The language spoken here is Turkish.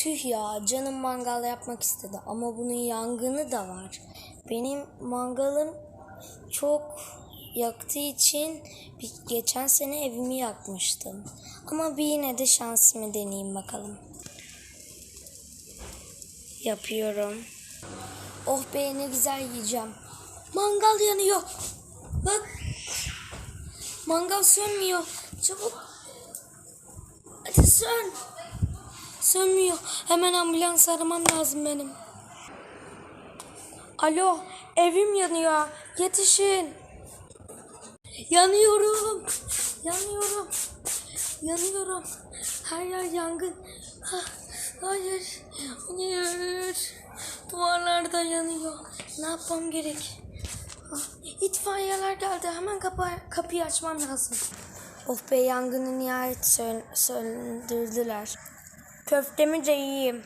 Tüh ya canım mangal yapmak istedi ama bunun yangını da var. Benim mangalım çok yaktığı için bir, geçen sene evimi yakmıştım. Ama bir yine de şansımı deneyeyim bakalım. Yapıyorum. Oh be ne güzel yiyeceğim. Mangal yanıyor. Bak. Mangal sönmüyor. Çabuk. Hadi sön. Sönmüyor. Hemen ambulans aramam lazım benim. Alo, evim yanıyor. Yetişin. Yanıyorum. Yanıyorum. Yanıyorum. Her yer yangın. Ah, Hayır. Hayır. Duvarlar da yanıyor. Ne yapmam gerek? Ah, İtfaiyeler geldi. Hemen kapı, kapıyı açmam lazım. Of be yangını nihayet sön- söndürdüler. Köftemi de yiyeyim.